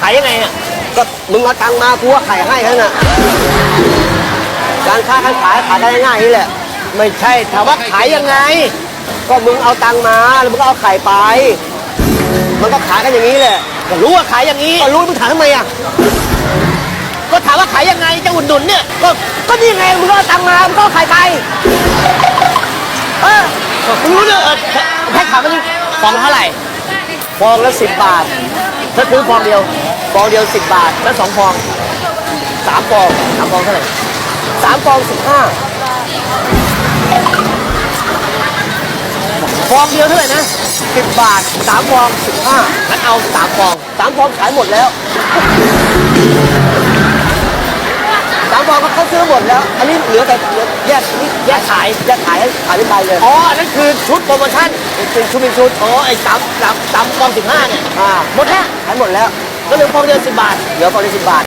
ขายยังไงอะก็มึงเอาตังค์มากูว่าไข่ให้แค่นั้นน่ะการค้าการขายขายกันง่ายนี่แหละ ไม่ใช่ถามว่าขายยังไง ก็มึงเอาตังค์มาแล้วมึงก็เอาไข่ไป มันก็ขายกันอย่างนี้แหละก็รู้ว่าขายอย่างนี้ก็รู้มึงถามทำไมอะก็ถามว่าขายยังไงจะอุดหนุนเนี่ยก็ก็นี่ไงมึงก็เอาตังค์มามึงก็เอาไข่ไปเออมึงรู้เนี่ยเออแพ็คขายมันฟองเท่าไหร่ฟองละสิบบาท ถ้าซื้อฟองเดียว ฟองเดียวสิบบาท แล้วสองฟองสามฟองสามฟองเท่าไหร่สามฟองสิบห้าฟองเดียวเท่าไหร่นะสิบบาทสามฟองสิบห้างั้นเอาสามฟองสามฟองขายหมดแล้ว สามฟองเขาเขาซื้อหมดแล้ว อันนี้เหลือแต่เหลือแยกนี่แยกขายแยกขายให้ขายเป็นใบเลยอ๋ออันนั่นคือชุดโปรโมชั่นเป็นชุดเป็นชุดอ๋อไอ้สามสามสามฟองสิบห้าเนี่ยอ่าหมดแล้วขายหมดแล้วก็เหลือฟองเดียวสิบบาท เหลือฟองละสิบบาท